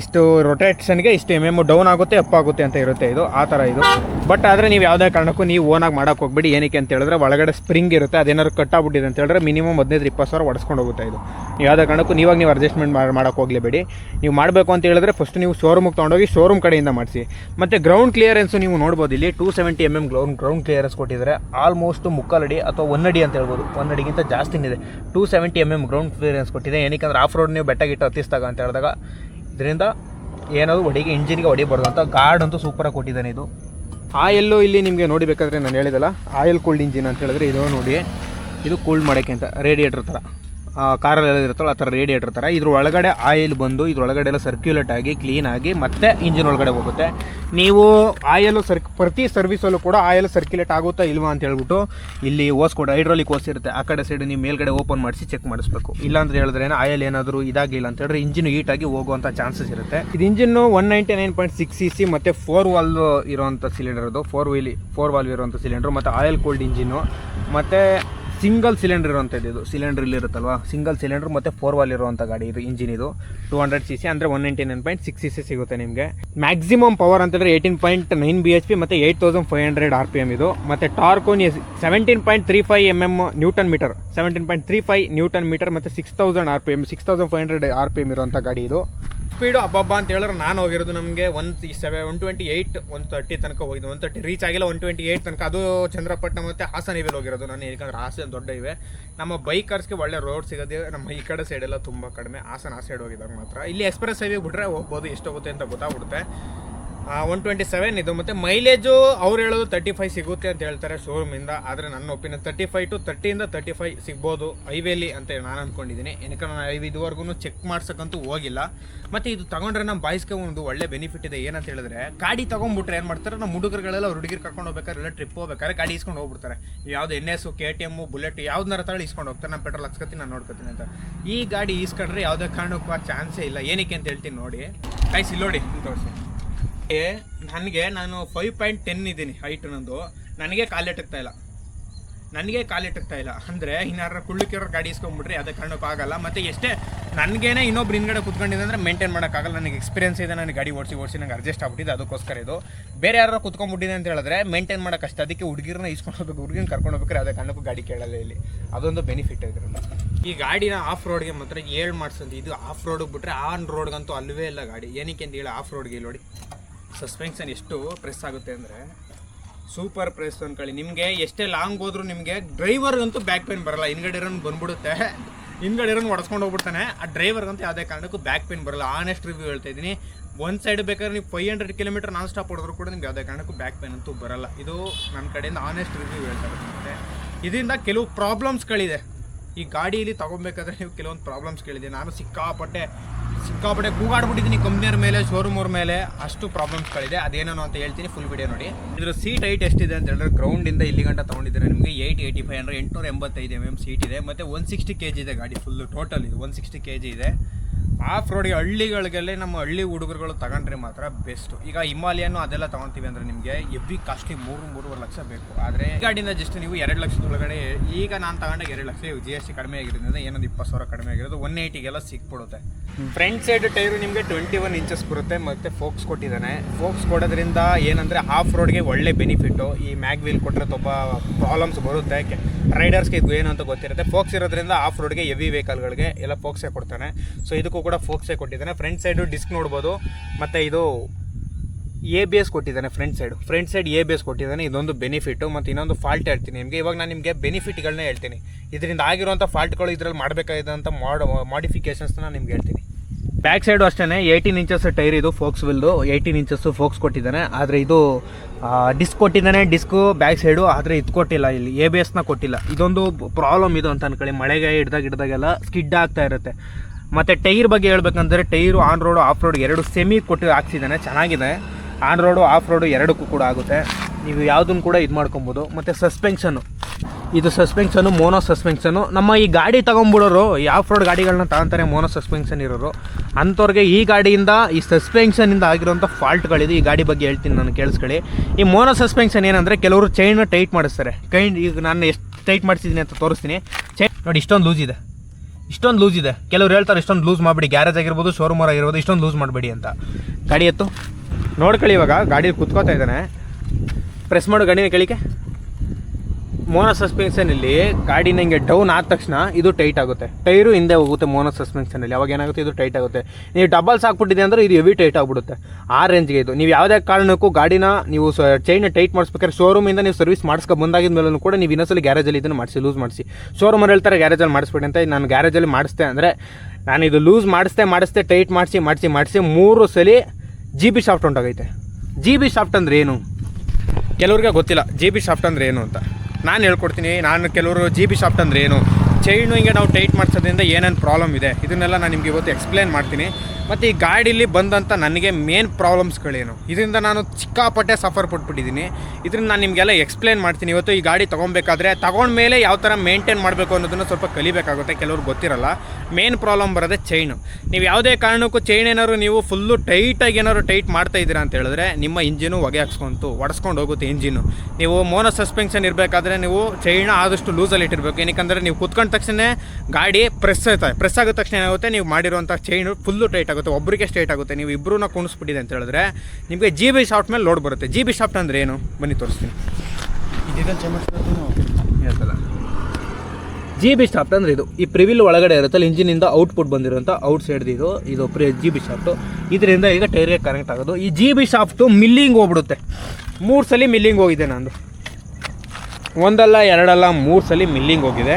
ಇಷ್ಟು ರೊಟೇಷನ್ಗೆ ಇಷ್ಟು ಎಂ ಎಂ ಡೌನ್ ಆಗುತ್ತೆ ಅಪ್ ಆಗುತ್ತೆ ಅಂತ ಇರುತ್ತೆ ಇದು, ಆ ಥರ ಇದು. ಬಟ್ ಆದರೆ ನೀವು ಯಾವುದೇ ಕಾರಣಕ್ಕೂ ನೀವು ಓನಾಗಿ ಮಾಡೋಕೆ ಹೋಗ್ಬಿಡಿ, ಏನಕ್ಕೆ ಅಂತ ಹೇಳಿದ್ರೆ ಒಳಗಡೆ ಸ್ಪ್ರಿಂಗ್ ಇರುತ್ತೆ, ಅದೇನಾದ್ರು ಕಟ್ಟಾಗ್ಬಿಟ್ಟಿದೆ ಅಂತ ಹೇಳಿದ್ರೆ ಮಿನಿಮಮ್ ಹದಿನೈದು ಇಪ್ಪತ್ತು ಸಾವಿರ ಒಡಿಸ್ಕೊಂಡು ಹೋಗುತ್ತೆ ಇದು. ನೀವು ಯಾವುದೇ ಕಾರಣಕ್ಕೂ ನೀವಾಗ ನೀವು ಅಡ್ಜಸ್ಟ್ಮೆಂಟ್ ಮಾಡಿ ಮಾಡೋಕೆ ಹೋಗಲೇಬೇಡಿ. ನೀವು ಮಾಡಬೇಕು ಅಂತ ಹೇಳಿದ್ರೆ ಫಸ್ಟ್ ನೀವು ಶೋರೂಮಿಗೆ ತೊಗೊಂಡೋಗಿ ಶೋರೂಮ್ ಕಡೆಯಿಂದ ಮಾಡಿಸಿ. ಮತ್ತು ಗ್ರೌಂಡ್ ಕ್ಲಿಯರೆನ್ಸು ನೀವು ನೋಡ್ಬೋದು ಇಲ್ಲಿ two seventy M M ground ground clearance ಕೊಟ್ಟಿದ್ದಾರೆ ಆಲ್ಮೋಸ್ಟ್ ಮುಕ್ಕಾಲಡಿ ಅಥವಾ ಒನ್ ಅಡಿ ಅಂತ ಹೇಳ್ಬೋದು. ಒನ್ ಅಡಿಗಿಂತ ಜಾಸ್ತಿನಿದೆ two seventy M M ground clearance ಕೊಟ್ಟಿದೆ. ಏನಕ್ಕೆ ಆಫ್ ರೋಡ್ ನೀವು ಬೆಟ್ಟ ಗಿಟ್ಟ ಹತ್ತಿಸಿದಾಗ ಅಂತ ಹೇಳಿದಾಗ ಇದರಿಂದ ಏನಾದರೂ ಹೊಡಿಗೆ ಇಂಜಿನ್ಗೆ ಹೊಡಿಬಾರ್ದು ಅಂತ ಗಾರ್ಡ್ ಅಂತೂ ಸೂಪರಾಗಿ ಕೊಟ್ಟಿದ್ದಾನೆ ಇದು. ಆಯಲ್ಲು ಇಲ್ಲಿ ನಿಮಗೆ ನೋಡಿಬೇಕಾದ್ರೆ ನಾನು ಹೇಳಿದಲ್ಲ, ಆಯಿಲ್ ಕೂಲ್ಡ್ ಇಂಜಿನ್ ಅಂತ ಹೇಳಿದ್ರೆ ಇದು ನೋಡಿ, ಇದು ಕೂಲ್ಡ್ ಮಾಡೋಕ್ಕೆ ಅಂತ ರೇಡಿಯೇಟರ್ ಥರ ಕಾರಲ್ಲಿ ಇರುತ್ತಲ್ಲ, ಆ ಥರ ರೇಡಿಯೇಟರ್ ಥರ ಇದ್ರ ಒಳಗಡೆ ಆಯಿಲ್ ಬಂದು, ಇದ್ರ ಒಳಗಡೆ ಎಲ್ಲ ಸರ್ಕ್ಯುಲೇಟ್ ಆಗಿ ಕ್ಲೀನ್ ಆಗಿ ಮತ್ತೆ ಇಂಜಿನ್ ಒಳಗಡೆ ಹೋಗುತ್ತೆ. ನೀವು ಆಯಲು ಸರ್ ಪ್ರತಿ ಸರ್ವಿಸಲ್ಲೂ ಕೂಡ ಆಯಲ್ ಸರ್ಕ್ಯುಲೇಟ್ ಆಗುತ್ತಾ ಇಲ್ವಾ ಅಂತ ಹೇಳ್ಬಿಟ್ಟು ಇಲ್ಲಿ ಓಸ್ ಕೂಡ ಹೈಡ್ರಾಲಿಕ್ ಓಸ್ ಇರುತ್ತೆ. ಆ ಕಡೆ ಸೈಡ್ ನೀವು ಮೇಲ್ಗಡೆ ಓಪನ್ ಮಾಡಿಸಿ ಚೆಕ್ ಮಾಡಿಸ್ಬೇಕು. ಇಲ್ಲಾಂದ್ರೆ ಹೇಳಿದ್ರೆ ಆಯಲ್ ಏನಾದರೂ ಇದಾಗಿಲ್ಲ ಅಂತ ಹೇಳಿದ್ರೆ ಇಂಜಿನ್ ಹೀಟ್ ಆಗಿ ಹೋಗುವಂಥ ಚಾನ್ಸಸ್ ಇರುತ್ತೆ. ಇದು engine one ninety nine point six C C ಮತ್ತು ಫೋರ್ ವಾಲ್ ಇರುವಂಥ ಸಿಲಿಂಡರ್ ಅದು. ಫೋರ್ ವೀಲಿ ಫೋರ್ ವಾಲ್ವ್ ಇರುವಂಥ ಸಿಲಿಂಡರ್ ಮತ್ತು ಆಯಲ್ ಕೋಲ್ಡ್ ಇಂಜಿನ್ನು ಮತ್ತು ಸಿಂಗಲ್ ಸಿಲಿಂಡರ್ ಇರುವಂಥದ್ದು ಇದು, ಸಿಲಿಂಡರ್ ಇರುತ್ತಲ್ವಾ? ಸಿಂಗಲ್ ಸಿಲಿಂಡರ್ ಮತ್ತು ಫೋರ್ ವಾಲ್ ಇರುವಂಥ ಗಾಡಿ ಇದು ಇಂಜಿನ್ ಇದು. ಟು ಹಂಡ್ರೆಡ್ ಸಿ ಸಿ ಅಂದರೆ one ninety nine point six C C ಸಿಗುತ್ತೆ ನಿಮಗೆ. ಮ್ಯಾಕ್ಸಿಮಮ್ ಪವರ್ ಅಂತಂದರೆ eighteen point nine B H P ಮತ್ತು eight thousand five hundred R P M ಇದು. ಮತ್ತು ಟಾರ್ಕೋನ್ seventeen point three five M M newton metre seventeen point three five newton metre ಮತ್ತು six thousand R P M six thousand five hundred R P M ಇರುವಂಥ ಗಾಡಿ ಇದು. Speed ಹಬ್ಬಬ್ಬ ಅಂತ ಹೇಳಿದ್ರೆ ನಾನು ಹೋಗಿರೋದು ನಮಗೆ one ಸೆವೆ one twenty eight one thirty ತನಕ ಹೋಗಿದ್ದು. ಒನ್ ತರ್ಟಿ ರೀಚ್ ಆಗಿಲ್ಲ ಒನ್ ಟ್ವೆಂಟಿ ಏಯ್ಟ್ ತನಕ. ಅದು ಚಂದ್ರಪಟ್ಟಣ ಮತ್ತು ಹಾಸನ ಇವೆಲ್ಲ ಹೋಗಿರೋದು ನಾನು. ಯಾಕಂದ್ರೆ ಹಾಸನ ದೊಡ್ಡ ಇವೆ ನಮ್ಮ ಬೈಕರ್ಸ್ಗೆ ಒಳ್ಳೆ ರೋಡ್ ಸಿಗೋದು ನಮ್ಮ ಈ ಕಡೆ ಸೈಡೆಲ್ಲ ತುಂಬ ಕಡಿಮೆ. ಹಾಸನ ಆ ಸೈಡ್ ಹೋಗಿದಾಗ ಮಾತ್ರ. ಇಲ್ಲಿ ಎಕ್ಸ್ಪ್ರೆಸ್ ಹೈವೇ ಬಿಟ್ರೆ ಹೋಗ್ಬೋದು ಎಷ್ಟು ಹೋಗುತ್ತೆ ಅಂತ ಗೊತ್ತಾಗ್ಬಿಡುತ್ತೆ. ಒನ್ ಟ್ವೆಂಟಿ ಸೆವೆನ್ ಇದು ಮತ್ತು ಮೈಲೇಜು ಅವ್ರು ಹೇಳೋದು ತರ್ಟಿ ಫೈವ್ ಸಿಗುತ್ತೆ ಅಂತ ಹೇಳ್ತಾರೆ ಶೋರೂಮಿಂದ ಆದರೆ ನನ್ನ ಒಪಿನಿಯನ್ ತರ್ಟಿ ಫೈವ್ ಟು ತರ್ಟಿಯಿಂದ ತರ್ಟಿ ಫೈವ್ ಸಿಗ್ಬೋದು ಹೈವೇಲಿ ಅಂತ ನಾನು ಅಂದ್ಕೊಂಡಿದ್ದೀನಿ ಏನಕ್ಕೆ ನಾನು ಹೈವ್ ಇದುವರೆಗೂ ಚೆಕ್ ಮಾಡ್ಸೋಕ್ಕಂತೂ ಹೋಗಿಲ್ಲ. ಮತ್ತು ಇದು ತಗೊಂಡ್ರೆ ನಮ್ಮ ಬಾಯ್ಸ್ಗೆ ಒಂದು ಒಳ್ಳೆ ಬೆನಿಫಿಟ್ ಇದೆ. ಏನಂತ ಹೇಳಿದ್ರೆ ಗಾಡಿ ತೊಗೊಂಡ್ಬಿಟ್ರೆ ಏನು ಮಾಡ್ತಾರೆ? ನಮ್ಮ ಹುಡುಗರುಗಳೆಲ್ಲ ಹುಡುಗಿರು ಕರ್ಕೊಂಡು ಹೋಗ್ಬೇಕಾದ್ರೆ ಎಲ್ಲ ಟ್ರಿಪ್ ಹೋಗ್ಬೇಕಾದ್ರೆ ಗಾಡಿ ಇಸ್ಕೊಂಡು ಹೋಗ್ಬಿಡ್ತಾರೆ. ಯಾವ್ದು N S K T M bullet ಯಾವ್ದನ್ನ ತಗೊಳ್ಳಿ ಇಸ್ಕೊಂಡು ಹೋಗ್ತಾರೆ. ನಾನು ಪೆಟ್ರೋಲ್ ಹಾಕ್ಸ್ಕೊತೀನಿ ನಾನು ನೋಡ್ಕೊತೀನಿ ಅಂತ. ಈ ಗಾಡಿ ಈಸ್ಕೊಂಡ್ರೆ ಯಾವುದೇ ಕಾರಣಕ್ಕೂ ಚಾನ್ಸೇ ಇಲ್ಲ. ಏನಕ್ಕೆ ಅಂತ ಹೇಳ್ತೀನಿ ನೋಡಿ. ಕಾಯಿಸಿ ನೋಡಿ ತೋರಿಸಿ. ಏ ನನಗೆ ನಾನು ಫೈವ್ ಪಾಯಿಂಟ್ ಟೆನ್ ಇದ್ದೀನಿ ಹೈಟ್ ನಂದು ನನಗೆ ಕಾಲೆಟಕ್ತಾ ಇಲ್ಲ. ನನಗೆ ಕಾಲಿಟ್ಟಿರ್ತಾ ಇಲ್ಲ. ಅಂದರೆ ಇನ್ನಾರ ಕುಳ್ಳಿಕಿರೋ ಗಾಡಿ ಇಸ್ಕೊಂಡ್ಬಿಟ್ರೆ ಅದಕ್ಕೆ ಕಾರಣಕ್ಕೂ ಆಗಲ್ಲ. ಮತ್ತು ಎಷ್ಟೇ ನನಗೇನೆ ಇನ್ನೊಬ್ರು ಹಿಂದ್ಗಡೆ ಕುತ್ಕೊಂಡಿದ್ದೆ ಅಂದರೆ ಮೇಂಟೈನ್ ಮಾಡೋಕ್ಕಾಗಲ್ಲ. ನನಗೆ ಎಕ್ಸ್ಪೀರಿಯನ್ಸ್ ಇದೆ, ನನಗೆ ಗಾಡಿ ಓಡಿಸಿ ಓಡಿಸಿ ನನಗೆ ಅಡ್ಜಸ್ಟ್ ಆಗ್ಬಿಟ್ಟಿದೆ. ಅದಕ್ಕೋಸ್ಕರ ಇದು. ಬೇರೆ ಯಾರು ಕುತ್ಕೊಂಡ್ಬಿಟ್ಟಿದೆ ಅಂತ ಹೇಳಿದ್ರೆ ಮೇಂಟೈನ್ ಮಾಡೋಕೆ ಕಷ್ಟ ಅದಕ್ಕೆ ಹುಡುಗಿರನ್ನ ಇಸ್ಕೊಂಡು ಹೋಗ್ಬೇಕು ಹುಡುಗಿನ ಕರ್ಕೊಂಡು ಹೋಗ್ಬೇಕಾದ್ರೆ ಅದೇ ಕಾರಣಕ್ಕೂ ಗಾಡಿ ಕೇಳಲ್ಲ ಇಲ್ಲಿ. ಅದೊಂದು ಬೆನಿಫಿಟ್ ಇದರಿಂದ ಈ ಗಾಡಿನ ಆಫ್ ರೋಡ್ಗೆ ಮಾತ್ರ ಏಳು ಮಾಡ್ಸಂದು. ಇದು ಆಫ್ ರೋಡ್ಗೆ ಬಿಟ್ಟರೆ ಆನ್ ರೋಡ್ಗಂತೂ ಅಲ್ಲವೇ ಇಲ್ಲ ಗಾಡಿ. ಏನಕ್ಕೆ ಅಂತ ಹೇಳಿ ಆಫ್ ರೋಡ್ಗೆ ನೋಡಿ. ಸಸ್ಪೆನ್ಷನ್ ಎಷ್ಟು ಪ್ರೆಸ್ ಆಗುತ್ತೆ ಅಂದರೆ ಸೂಪರ್ ಪ್ರೆಸ್ ಅಂದ್ಕೊಳ್ಳಿ ನಿಮಗೆ ಎಷ್ಟೇ ಲಾಂಗ್ ಹೋದ್ರು ನಿಮಗೆ ಡ್ರೈವರ್ಗಂತೂ ಬ್ಯಾಕ್ ಪೇನ್ ಬರಲ್ಲ. ಹಿಂಗಡೆ ಇರೋನು ಬಂದ್ಬಿಡುತ್ತೆ. ಹಿಂಗಡೆ ಇರೋನು ಹೊಡ್ಸ್ಕೊಂಡು ಹೋಗ್ಬಿಡ್ತಾನೆ. ಆ ಡ್ರೈವರ್ಗಂತೂ ಯಾವುದೇ ಕಾರಣಕ್ಕೂ ಬ್ಯಾಕ್ ಪೇನ್ ಬರಲ್ಲ. ಆನೆಸ್ಟ್ ರಿವ್ಯೂ ಹೇಳ್ತಾ ಇದ್ದೀನಿ. ಒಂದು ಸೈಡ್ ಬೇಕಾದ್ರೆ ನೀವು five hundred kilometre non stop ಹೊಡೆದ್ರು ಕೂಡ ನಿಮ್ಗೆ ಯಾವುದೇ ಕಾರಣಕ್ಕೂ ಬ್ಯಾಕ್ ಪೇನ್ ಅಂತೂ ಬರಲ್ಲ. ಇದು ನನ್ನ ಕಡೆಯಿಂದ ಆನೆಸ್ಟ್ ರಿವ್ಯೂ ಹೇಳ್ತಾ ಇರುತ್ತೆ ಇದರಿಂದ ಕೆಲವು ಪ್ರಾಬ್ಲಮ್ಸ್ಗಳಿದೆ ಈ ಗಾಡಿಯಲ್ಲಿ ತೊಗೊಬೇಕಾದ್ರೆ ನೀವು ಕೆಲವೊಂದು ಪ್ರಾಬ್ಲಮ್ಸ್ ಕೇಳಿದ್ದೀನಿ ನಾನು ಸಿಕ್ಕಾಪಟ್ಟೆ ಸಿಕ್ಕಾಪಟ್ಟೆ ಕೂಗಾಡ್ಬಿಟ್ಟಿದ್ದೀನಿ ಕಂಪ್ನಿಯವ್ರ ಮೇಲೆ ಶೋರೂಮ್ ಅವ್ರ ಮೇಲೆ. ಅಷ್ಟು ಪ್ರಾಬ್ಲಮ್ಸ್ಗಳಿದೆ ಅದೇನೋ ಅಂತ ಹೇಳ್ತೀನಿ ಫುಲ್ ವಿಡಿಯೋ ನೋಡಿ. ಇದ್ರ ಸೀಟ್ ಹೈಟ್ ಎಷ್ಟಿದೆ ಅಂತ ಹೇಳಿದ್ರೆ ಗ್ರೌಂಡಿಂದ ಇಲ್ಲಿ ಗಂಟ ತೊಗೊಂಡಿದ್ದಾರೆ. ನಿಮಗೆ ಏಯ್ಟ್ ಏಯ್ಟಿ ಫೈವ್ ಅಂದರೆ ಎಂಟುನೂರ ಎಂಬತ್ತೈದು ಎಂ ಎಂ ಸೀಟ್ ಇದೆ. ಮತ್ತು ಒನ್ ಸಿಕ್ಸ್ಟಿ ಕೆ ಜಿ ಇದೆ ಗಾಡಿ ಫುಲ್ಲು ಟೋಟಲ್ ಇದು. ಒನ್ ಸಿಕ್ಸ್ಟಿ ಕೆ ಜಿ ಇದೆ. ಆಫ್ ರೋಡ್ಗೆ ಹಳ್ಳಿಗಳಿಗೆಲ್ಲ ನಮ್ಮ ಹಳ್ಳಿ ಹುಡುಗರುಗಳು ತಗೊಂಡ್ರೆ ಮಾತ್ರ ಬೆಸ್ಟ್ ಈಗ ಹಿಮಾಲಯನು ಅದೆಲ್ಲ ತಗೊಂತೀವಿ ಅಂದರೆ ನಿಮಗೆ ಎವ್ರಿ ಕಾಸ್ಟ್ಲಿ ಮೂರು, ಮೂರುವರೆ ಲಕ್ಷ ಬೇಕು. ಆದರೆ ಈ ಗಾಡಿಯಿಂದ ಜಸ್ಟ್ ನೀವು ಎರಡು ಲಕ್ಷದ ಒಳಗಡೆ, ಈಗ ನಾನು ತಗೊಂಡಾಗ ಎರಡು ಲಕ್ಷ ಜಿ ಎಸ್ ಟಿ ಕಡಿಮೆ ಆಗಿರೋದ್ರಿಂದ ಏನೊಂದು ಇಪ್ಪತ್ತು ಸಾವಿರ ಕಡಿಮೆ ಆಗಿರೋದು. ಒನ್ ಏಯ್ಟಿಗೆಲ್ಲ ಸಿಕ್ಬಿಡುತ್ತೆ. ಫ್ರಂಟ್ ಸೈಡ್ ಟೈರು ನಿಮಗೆ ಟ್ವೆಂಟಿ ಒನ್ ಇಂಚಸ್ ಬರುತ್ತೆ, ಮತ್ತು ಫೋಕ್ಸ್ ಕೊಟ್ಟಿದ್ದಾನೆ. ಫೋಕ್ಸ್ ಕೊಡೋದ್ರಿಂದ ಏನಂದರೆ ಆಫ್ ರೋಡ್ಗೆ ಒಳ್ಳೆ ಬೆನಿಫಿಟ್ಟು ಈ ಮ್ಯಾಗ್ ವೀಲ್ ಕೊಟ್ಟರೆ ತುಂಬ ಪ್ರಾಬ್ಲಮ್ಸ್ ಬರುತ್ತೆ. ರೈಡರ್ಸ್ಗೆ ಇದು ಏನು ಅಂತ ಗೊತ್ತಿರುತ್ತೆ. ಫೋಕ್ಸ್ ಇರೋದ್ರಿಂದ ಆಫ್ ರೋಡ್ಗೆ ಹೆವಿ ವೆಹಿಕಲ್ಗಳಿಗೆ ಎಲ್ಲ ಫೋಕ್ಸೇ ಕೊಡ್ತಾನೆ. ಸೊ ಇದಕ್ಕೂ ಕೂಡ ಫೋಕ್ಸೇ ಕೊಟ್ಟಿದ್ದಾನೆ. ಫ್ರಂಟ್ ಸೈಡು ಡಿಸ್ಕ್ ನೋಡ್ಬೋದು. ಮತ್ತು ಇದು ಎ ಬಿ ಎಸ್ ಕೊಟ್ಟಿದ್ದಾನೆ front side front side A B S ಕೊಟ್ಟಿದ್ದಾನೆ. ಇದೊಂದು ಬೆನಿಫಿಟ್ಟು ಮತ್ತು ಇನ್ನೊಂದು ಫಾಲ್ಟ್ ಹೇಳ್ತೀನಿ ನಿಮಗೆ. ಇವಾಗ ನಾನು ನಿಮಗೆ ಬೆನಿಫಿಟ್ಗಳನ್ನ ಹೇಳ್ತೀನಿ. ಇದರಿಂದ ಆಗಿರುವಂಥ ಫಾಲ್ಟ್ಗಳು ಇದರಲ್ಲಿ ಮಾಡಬೇಕಾದಂಥ ಮಾಡ್ ಮಾಡಿಫಿಕೇಷನ್ಸ್ನ ನಿಮ್ಗೆ ಹೇಳ್ತೀನಿ. ಬ್ಯಾಕ್ ಸೈಡು ಅಷ್ಟೇ ಏಯ್ಟೀನ್ ಇಂಚಸ್ ಟೈರ್ ಇದು ಫೋಕ್ಸ್ ವಿಲ್ದು ಏಯ್ಟೀನ್ ಇಂಚಸ್ಸು ಫೋಕ್ಸ್ ಕೊಟ್ಟಿದ್ದಾನೆ. ಆದರೆ ಇದು ಡಿಸ್ಕ್ ಕೊಟ್ಟಿದ್ದಾನೆ ಡಿಸ್ಕು ಬ್ಯಾಕ್ ಸೈಡು, ಆದರೆ ಇದು ಕೊಟ್ಟಿಲ್ಲ ಇಲ್ಲಿ ಎ ಬಿ ಎಸ್ನ ಕೊಟ್ಟಿಲ್ಲ. ಇದೊಂದು ಪ್ರಾಬ್ಲಮ್ ಇದು ಅಂತ ಅನ್ಕೊಳ್ಳಿ. ಮಳೆಗೆ ಹಿಡ್ದಾಗ ಹಿಡ್ದಾಗೆಲ್ಲ ಸ್ಕಿಡ್ ಆಗ್ತಾ ಇರುತ್ತೆ. ಮತ್ತು ಟೈರ್ ಬಗ್ಗೆ ಹೇಳ್ಬೇಕಂದ್ರೆ, tyre on road off road ಎರಡು ಸೆಮಿ ಕೊಟ್ಟು ಹಾಕ್ಸಿದ್ದಾನೆ. ಚೆನ್ನಾಗಿದೆ. ಆನ್ ರೋಡು ಆಫ್ ರೋಡು ಎರಡಕ್ಕೂ ಕೂಡ ಆಗುತ್ತೆ. ನೀವು ಯಾವುದನ್ನು ಕೂಡ ಇದು ಮಾಡ್ಕೊಬೋದು. ಮತ್ತು ಸಸ್ಪೆನ್ಷನು ಇದು ಸಸ್ಪೆನ್ಷನು ಮೋನೋ ಸಸ್ಪೆನ್ಷನು ನಮ್ಮ ಈ ಗಾಡಿ ತೊಗೊಂಬಿಡೋರು ಆಫ್ ರೋಡ್ ಗಾಡಿಗಳನ್ನ ತಗೊಂತಾರೆ ಮೋನೋ ಸಸ್ಪೆನ್ಷನ್ ಇರೋರು. ಅಂಥವ್ರಿಗೆ ಈ ಗಾಡಿಯಿಂದ, ಈ ಸಸ್ಪೆನ್ಷನಿಂದ ಆಗಿರುವಂಥ ಫಾಲ್ಟ್ಗಳಿದೆ ಈ ಗಾಡಿ ಬಗ್ಗೆ ಹೇಳ್ತೀನಿ ನಾನು, ಕೇಳಿಸ್ಕೊಳ್ಳಿ. ಈ ಮೋನೋ ಸಸ್ಪೆನ್ಷನ್ ಏನಂದರೆ, ಕೆಲವರು ಚೈನ್ ಟೈಟ್ ಮಾಡಿಸ್ತಾರೆ. ಕೈ ಈಗ ನಾನು ಎಷ್ಟು ಟೈಟ್ ಮಾಡಿಸಿದ್ದೀನಿ ಅಂತ ತೋರಿಸ್ತೀನಿ. ಚೈನ್ ನೋಡಿ, ಇಷ್ಟೊಂದು ಲೂಸ್ ಇದೆ. ಇಷ್ಟೊಂದು ಲೂಸ್ ಇದೆ. ಕೆಲವರು ಹೇಳ್ತಾರೆ, ಇಷ್ಟೊಂದು ಲೂಸ್ ಮಾಡಬೇಡಿ. ಗ್ಯಾರೇಜ್ ಆಗಿರ್ಬೋದು ಶೋರೂಮ್ ಆಗಿರ್ಬೋದು, ಇಷ್ಟೊಂದು ಲೂಸ್ ಮಾಡಬೇಡಿ ಅಂತ. ಗಾಡಿ ಎತ್ತು. ನೋಡ್ಕೊಳ್ಳಿ ಇವಾಗ ಗಾಡಿ ಕುತ್ಕೋತಾ ಇದ್ದಾನೆ. ಪ್ರೆಸ್ ಮಾಡು ಗಾಡಿನ ಕೇಳಿಕೆ ಮೋನೋ ಸಸ್ಪೆನ್ಷನಲ್ಲಿ ಗಾಡಿ ನನಗೆ ಡೌನ್ ಆದ ತಕ್ಷಣ ಇದು ಟೈಟ್ ಆಗುತ್ತೆ. ಟೈರು ಹಿಂದೆ ಹೋಗುತ್ತೆ ಮೋನೋ ಸಸ್ಪೆನ್ಷನಲ್ಲಿ ಅವಾಗ ಏನಾಗುತ್ತೆ? ಇದು ಟೈಟ್ ಆಗುತ್ತೆ. ನೀವು ಡಬಲ್ಸ್ ಹಾಕ್ಬಿಟ್ಟಿದೆ ಅಂದರೆ ಇದು ಹೆವಿ ಟೈಟ್ ಆಗಿಬಿಡುತ್ತೆ. ಆ ರೇಂಜ್ಗೆ ಇದು. ನೀವು ಯಾವುದೇ ಕಾರಣಕ್ಕೂ ಗಾಡಿನ ನೀವು ಚೈನ್ ಟೈಟ್ ಮಾಡಿಸ್ಬೇಕಾದ್ರೆ ಶೋರೂಮಿಂದ ನೀವು ಸರ್ವಿಸ್ ಮಾಡಿಸ್ಕೊ ಬಂದಾಗಿದ ಮೇಲೂ ಕೂಡ ನೀವು ಇನ್ನೊಂದ್ಸಲಿ ಗ್ಯಾರೇಜಲ್ಲಿ ಇದನ್ನು ಮಾಡಿಸಿ ಲೂಸ್ ಮಾಡಿಸಿ. ಶೋರೂಮಲ್ಲಿ ಹೇಳ್ತಾರೆ ಗ್ಯಾರೇಜಲ್ಲಿ ಮಾಡಿಸ್ಬೇಡಿ ಅಂತ. ನಾನು ಗ್ಯಾರೇಜಲ್ಲಿ ಮಾಡಿಸ್ದೆ ಅಂದರೆ, ನಾನು ಇದು ಲೂಸ್ ಮಾಡಿಸ್ದೆ ಮಾಡಿಸ್ದೆ ಟೈಟ್ ಮಾಡಿಸಿ ಮಾಡಿಸಿ ಮಾಡಿಸಿ ಮೂರು ಸಲ ಜಿ ಬಿ ಶಾಫ್ಟ್ ಹೊಂಟೋಗೈತೆ ಜಿ ಬಿ ಶಾಫ್ಟ್ ಅಂದ್ರೆ ಏನು? ಕೆಲವ್ರಿಗೆ ಗೊತ್ತಿಲ್ಲ ಜಿ ಬಿ ಶಾಫ್ಟ್ ಅಂದ್ರೆ ಏನು ಅಂತ. ನಾನು ಹೇಳ್ಕೊಡ್ತೀನಿ, ನಾನು ಕೆಲವರು ಜಿ ಬಿ ಶಾಫ್ಟ್ ಅಂದ್ರೆ ಏನು? ಚೈನು ಹಿಂಗೆ ನಾವು ಟೈಟ್ ಮಾಡಿಸೋದ್ರಿಂದ ಏನೇನು ಪ್ರಾಬ್ಲಮ್ ಇದೆ, ಇದನ್ನೆಲ್ಲ ನಾನು ನಿಮಗೆ ಇವತ್ತು ಎಕ್ಸ್ಪ್ಲೇನ್ ಮಾಡ್ತೀನಿ. ಮತ್ತು ಈ ಗಾಡೀಲಿ ಬಂದಂಥ ನನಗೆ ಮೇನ್ ಪ್ರಾಬ್ಲಮ್ಸ್ಗಳೇನು ಇದರಿಂದ ನಾನು ಚಿಕ್ಕಾಪಟ್ಟೆ ಸಫರ್ ಪಟ್ಬಿಟ್ಟಿದ್ದೀನಿ ಇದರಿಂದ ನಾನು ನಿಮಗೆಲ್ಲ ಎಕ್ಸ್ಪ್ಲೇನ್ ಮಾಡ್ತೀನಿ. ಇವತ್ತು ಈ ಗಾಡಿ ತೊಗೊಬೇಕಾದ್ರೆ ತಗೊಂಡ್ಮೇಲೆ ಯಾವ ಥರ ಮೇಂಟೈನ್ ಮಾಡಬೇಕು ಅನ್ನೋದನ್ನು ಸ್ವಲ್ಪ ಕಲಿಬೇಕಾಗುತ್ತೆ, ಕೆಲವ್ರು ಗೊತ್ತಿರಲ್ಲ. ಮೇನ್ ಪ್ರಾಬ್ಲಮ್ ಬರೋದೆ ಚೈನು ನೀವು ಯಾವುದೇ ಕಾರಣಕ್ಕೂ ಚೈನ್ ಏನಾದ್ರು ನೀವು ಫುಲ್ಲು ಟೈಟಾಗಿ ಏನಾದ್ರು ಟೈಟ್ ಮಾಡ್ತಾ ಇದ್ದೀರಾ ಅಂತ ಹೇಳಿದ್ರೆ ನಿಮ್ಮ ಇಂಜಿನು ಹೊಗೆ ಹಾಕ್ಸ್ಕೊಂತು, ಒಡೆಸ್ಕೊಂಡು ಹೋಗುತ್ತೆ ಇಂಜಿನು ನೀವು ಮೋನೋ ಸಸ್ಪೆನ್ಷನ್ ಇರಬೇಕಾದ್ರೆ ನೀವು ಚೈನ ಆದಷ್ಟು ಲೂಸಲ್ಲಿ ಇಟ್ಟಿರಬೇಕು ಏನಕ್ಕೆ ನೀವು ಕುತ್ಕೊಂಡ ತಕ್ಷಣ ಗಾಡಿ ಪ್ರೆಸ್ ಆಯ್ತದೆ. ಪ್ರೆಸ್ ಆಗಿದ ತಕ್ಷಣ ಏನಾಗುತ್ತೆ, ನೀವು ಮಾಡಿರುವಂಥ ಚೈನು ಫುಲ್ಲು ಟೈಟ್ ಆಗುತ್ತೆ ಒಬ್ಬರಿಗೆ ಸ್ಟೈಟ್ ಆಗುತ್ತೆ. ನೀವು ಇಬ್ಬರನ್ನ ಕುಣಿಸ್ಬಿಟ್ಟಿದೆ ಅಂತ ಹೇಳಿದ್ರೆ ನಿಮಗೆ ಜಿ ಬಿ ಶಾಫ್ಟ್ ಮೇಲೆ ಲೋಡ್ ಬರುತ್ತೆ. ಜಿ ಬಿ ಶಾಫ್ಟ್ ಅಂದರೆ ಏನು? ಬನ್ನಿ ತೋರಿಸ್ತೀನಿ. ಜಿ ಬಿ ಶಾಫ್ಟ್ ಅಂದರೆ ಇದು. ಈ ಪ್ರಿವಿಲ್ ಒಳಗಡೆ ಇರುತ್ತಲ್ಲ ಇಂಜಿನಿಂದ ಔಟ್ಪುಟ್ ಬಂದಿರುವಂಥ ಔಟ್ ಸೈಡ್ದು ಇದು. ಇದು ಪ್ರಿ ಜಿ ಬಿ ಶಾಫ್ಟು ಇದರಿಂದ ಈಗ ಟೈರ್ಗೆ ಕನೆಕ್ಟ್ ಆಗೋದು. ಈ ಜಿ ಬಿ ಶಾಫ್ಟು ಮಿಲ್ಲಿಂಗ್ ಹೋಗ್ಬಿಡುತ್ತೆ. ಮೂರು ಸಲ ಮಿಲ್ಲಿಂಗ್ ಹೋಗಿದೆ ನಂದು. ಒಂದಲ್ಲ ಎರಡಲ್ಲ ಮೂರು ಸಲ ಮಿಲ್ಲಿಂಗ್ ಹೋಗಿದೆ.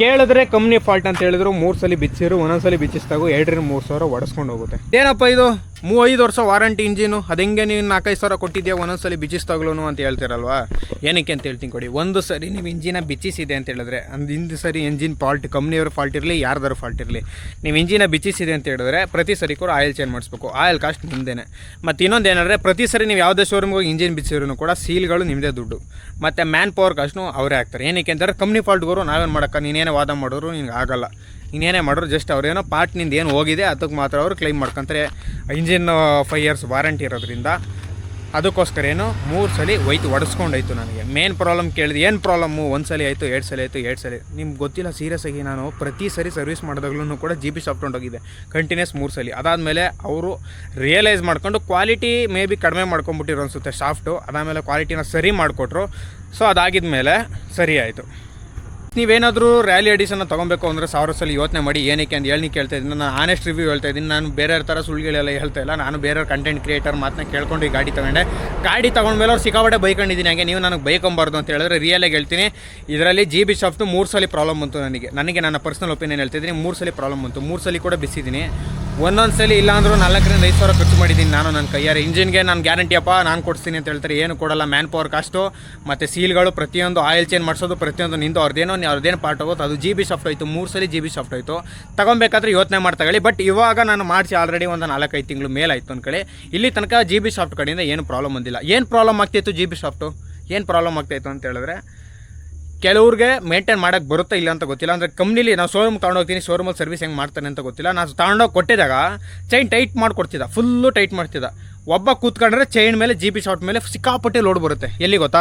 ಕೇಳಿದ್ರೆ ಕಂಪ್ನಿ ಫಾಲ್ಟ್ ಅಂತ ಹೇಳಿದ್ರು, ಮೂರು ಸಲ ಬಿಚ್ಚಿರು, ಒಂದೊಂದ್ಸಲಿ ಬಿಚ್ಚಿಸಿದಾಗ ಎರಡರಿಂದ ಮೂರು ಸಾವಿರ ಒಡಿಸ್ಕೊಂಡು ಹೋಗುತ್ತೆ. ಏನಪ್ಪ ಇದು? ಮೂವೈದು ವರ್ಷ ವಾರಂಟಿ ಇಂಜಿನು ಅದು ಹೆಂಗೆ ನೀವು ನಾಲ್ಕೈದು ಸಾವಿರ ಕೊಟ್ಟಿದ್ಯಾ, ಒಂದೊಂದ್ಸಲಿ ಬಿಚ್ಚಿಸ್ತಾಗ್ಲೂ ಅಂತ ಹೇಳ್ತಿರಲ್ವಾ? ಏನಕ್ಕೆ ಅಂತ ಹೇಳ್ತೀನಿ ಕೊಡಿ. ಒಂದು ಸರಿ ನೀವು ಇಂಜಿನ ಬಿಚ್ಚಿಸಿದೆ ಅಂತ ಹೇಳಿದ್ರೆ ಒಂದು ಹಿಂದೆ ಸರಿ ಇಂಜಿನ್ ಫಾಲ್ಟ್ ಕಂಪ್ನಿಯವ್ರ ಫಾಲ್ಟ್ ಇರಲಿ ಯಾರ್ದಾರು ಫಾಲ್ಟ್ ಇರಲಿ, ನೀವು ಇಂಜಿನ ಬಿಚ್ಚಿಸಿದೆ ಅಂತ ಹೇಳಿದ್ರೆ ಪ್ರತಿ ಸರಿ ಕೂಡ ಆಯಿಲ್ ಚೇಂಜ್ ಮಾಡಿಸ್ಬೇಕು. ಆಯಿಲ್ ಕಾಸ್ಟ್ ನಿಮ್ಮದೇನೆ ಮತ್ತು ಇನ್ನೊಂದು ಏನಂದರೆ, ಪ್ರತಿ ಸರಿ ನೀವು ಯಾವುದೇ ಶೋರೂಮ್ಗೆ ಹೋಗಿ ಇಂಜಿನ್ ಬಿಚ್ಚಿದ್ರು ಕೂಡ ಸೀಲ್ಗಳು ನಿಮ್ಮದೇ ದುಡ್ಡು. ಮತ್ತು ಮ್ಯಾನ್ ಪವರ್ ಕಾಸ್ಟ್ನು ಅವರೇ ಹಾಕ್ತಾರೆ. ಏನಕ್ಕೆ ಅಂತಾರೆ ಕಂಪ್ನಿ ಫಾಲ್ಟ್ಗೋರು ನಾವೇನು ಮಾಡೋಕ್ಕ, ನೀನೇನೇ ವಾದ ಮಾಡೋರು ನಿನ್ಗೆ ಆಗಲ್ಲ. ಇನ್ನೇನೇ ಮಾಡೋರು ಜಸ್ಟ್ ಅವ್ರೇನೋ ಪಾರ್ಟ್ನಿಂದ ಏನು ಹೋಗಿದೆ, ಅದಕ್ಕೆ ಮಾತ್ರ ಅವರು ಕ್ಲೈಮ್ ಮಾಡ್ಕೊಂತಾರೆ. ಇಂಜಿನ್ ಫೈವ್ ಇಯರ್ಸ್ ವಾರಂಟಿ ಇರೋದ್ರಿಂದ. ಅದಕ್ಕೋಸ್ಕರ ಏನು, ಮೂರು ಸಲ ಒಯ್ತು ಒಡಿಸ್ಕೊಂಡೋಯ್ತು ನನಗೆ. ಮೇನ್ ಪ್ರಾಬ್ಲಮ್ ಕೇಳಿದೆ, ಏನು ಪ್ರಾಬ್ಲಮ್ಮು ಒಂದು ಸಲ ಆಯಿತು, ಎರಡು ಸಲ ಆಯಿತು, ಎರಡು ಸಲ. ನಿಮ್ಗೆ ಗೊತ್ತಿಲ್ಲ ಸೀರಿಯಸ್ ಆಗಿ ನಾನು ಪ್ರತಿ ಸರಿ ಸರ್ವಿಸ್ ಮಾಡಿದಾಗ್ಲೂ ಕೂಡ ಜಿ ಬಿ ಶಾಪ್ ಹೋಗಿದೆ ಕಂಟಿನ್ಯೂಸ್ ಮೂರು ಸಲ. ಅದಾದಮೇಲೆ ಅವರು ರಿಯಲೈಸ್ ಮಾಡ್ಕೊಂಡು ಕ್ವಾಲಿಟಿ ಮೇ ಬಿ ಕಡಿಮೆ ಮಾಡ್ಕೊಂಬಿಟ್ಟಿರೋ ಅನಿಸುತ್ತೆ ಶಾಫ್ಟು ಅದಾದಮೇಲೆ ಕ್ವಾಲಿಟಿನ ಸರಿ ಮಾಡಿಕೊಟ್ರು. ಸೊ ಅದಾಗಿದ್ಮೇಲೆ ಸರಿ ಆಯಿತು. ನೀವೇನಾದರೂ ರ್ಯಾಲಿ ಎಡಿಷನ್ ತಗೊಬೇಕು ಅಂದರೆ ಸಾವಿರ ಸಲ ಯೋಚನೆ ಮಾಡಿ ಏನಕ್ಕೆ ಅಂತ ಹೇಳಿ ಕೇಳ್ತಾ ಇದ್ದೀನಿ. ನಾನು ಆನೆಸ್ಟ್ ರಿವ್ಯೂ ಹೇಳ್ತಾ ಇದ್ದೀನಿ. ನಾನು ಬೇರೆಯವ್ರ ಥರ ಸುಳ್ಳುಗಳೆಲ್ಲ ಹೇಳ್ತಾ ಇಲ್ಲ. ನಾನು ಬೇರೆಯವ್ರ ಕಂಟೆಂಟ್ ಕ್ರಿಯೇಟರ್ ಮಾತನ್ನ ಕೇಳ್ಕೊಂಡು ಈ ಗಾಡಿ ತಗೊಂಡೆ. ಗಾಡಿ ತೊಗೊಂಡ್ಮೇಲೆ ಅವ್ರು ಸಿಕ್ಕಾಪಟ್ಟೆ ಬೈಕೊಂಡಿದ್ದೀನಿ. ಹಾಗೆ ನೀವು ನನಗೆ ಬೈಕೊಂಬಾರ್ದು ಅಂತ ಹೇಳಿದ್ರೆ ರಿಯಲಾಗಿ ಹೇಳ್ತೀನಿ. ಇದರಲ್ಲಿ ಜಿ ಬಿ ಶಾಫ್ಟು ಮೂರು ಸಲ ಪ್ರಾಬ್ಲಮ್ ಬಂತು ನನಗೆ. ನನಗೆ ನನ್ನ ಪರ್ಸನಲ್ ಒಪಿನಿಯನ್ ಹೇಳ್ತಿದ್ದೀನಿ ಮೂರು ಸಲ ಪ್ರಾಬ್ಲಮ್ ಬಂತು. ಮೂರು ಸಲ ಕೂಡ ಬಿಸಿದ್ದೀನಿ. ಒಂದೊಂದು ಸಲ ಇಲ್ಲಾಂದ್ರೂ ನಾಲ್ಕರಿಂದ ಐದು ಸಾವಿರ ಖರ್ಚು ಮಾಡಿದ್ದೀನಿ ನಾನು ನನ್ನ ಕೈಯಾರೆ ಇಂಜಿನ್ಗೆ ನಾನು ಗ್ಯಾರಂಟಿ ಅಪ್ಪ, ನಾನು ಕೊಡ್ತೀನಿ ಅಂತ ಹೇಳ್ತಾರೆ. ಏನು ಕೊಡಲ್ಲ ಮ್ಯಾನ್ ಪವರ್ ಕಾಸ್ಟು ಮತ್ತು ಸೀಲ್ಗಳು ಪ್ರತಿಯೊಂದು ಆಯಿಲ್ ಚೇಂಜ್ ಮಾಡಿಸೋದು, ಪ್ರತಿಯೊಂದು ನಿಂದು ಅವ್ರದ್ದೇನೋ ಅವ್ರದ್ದೇನು ಪಾರ್ಟ್ ಹೋಗುತ್ತೆ ಅದು ಜಿ ಬಿ ಸಾಫ್ಟ್ ಆಯಿತು ಮೂರು ಸಲ ಜಿ ಬಿ ಸಾಫ್ಟ್ ಆಯಿತು ತಗೊಬೇಕಾದ್ರೆ ಯೋಚನೆ ಮಾಡಿ ತಗೊಳ್ಳಿ ಬಟ್ ಇವಾಗ ನಾನು ಮಾಡಿಸಿ ಆಲ್ರೆಡಿ ಒಂದು ನಾಲ್ಕೈದು ತಿಂಗಳು ಮೇಲಾಯಿತು ಅಂದ್ಕೊಳ್ಳಿ ಇಲ್ಲಿ ತನಕ ಜಿ ಬಿ ಸಾಫ್ಟ್ ಕಡೆಯಿಂದ ಏನು ಪ್ರಾಬ್ಲಮ್ ಬಂದಿಲ್ಲ. ಏನು ಪ್ರಾಬ್ಲಮ್ ಆಗ್ತಿತ್ತು ಜಿ ಬಿ ಸಾಫ್ಟು ಏನು ಪ್ರಾಬ್ಲಮ್ ಆಗ್ತಾಯಿತ್ತು ಅಂತ ಹೇಳಿದ್ರೆ ಕೆಲವ್ರಿಗೆ ಮೇಂಟೈನ್ ಮಾಡೋಕೆ ಬರುತ್ತಾ ಇಲ್ಲ ಅಂತ ಗೊತ್ತಿಲ್ಲ. ಅಂದರೆ ಕಂಪ್ನಿಲಿ ನಾವು ಶೋರೂಮ್ ತೊಗೊಂಡೋಗ್ತೀನಿ ಶೋರೂಮಲ್ಲಿ ಸರ್ವಿಸ್ ಹೆಂಗೆ ಮಾಡ್ತಾನೆ ಅಂತ ಗೊತ್ತಿಲ್ಲ. ನಾನು ತೊಗೊಂಡೋಗಿ ಕೊಟ್ಟಿದಾಗ ಚೈನ್ ಟೈಟ್ ಮಾಡಿಕೊಡ್ತಿದ್ದ ಫುಲ್ಲು ಟೈಟ್ ಮಾಡ್ತಿದ್ದ. ಒಬ್ಬ ಕೂತ್ಕೊಂಡ್ರೆ ಚೈನ್ ಮೇಲೆ ಜಿ ಪಿ ಶಾರ್ಟ್ ಮೇಲೆ ಸಿಕ್ಕಾಪಟ್ಟೆ ಲೋಡ್ ಬರುತ್ತೆ. ಎಲ್ಲಿ ಗೊತ್ತಾ?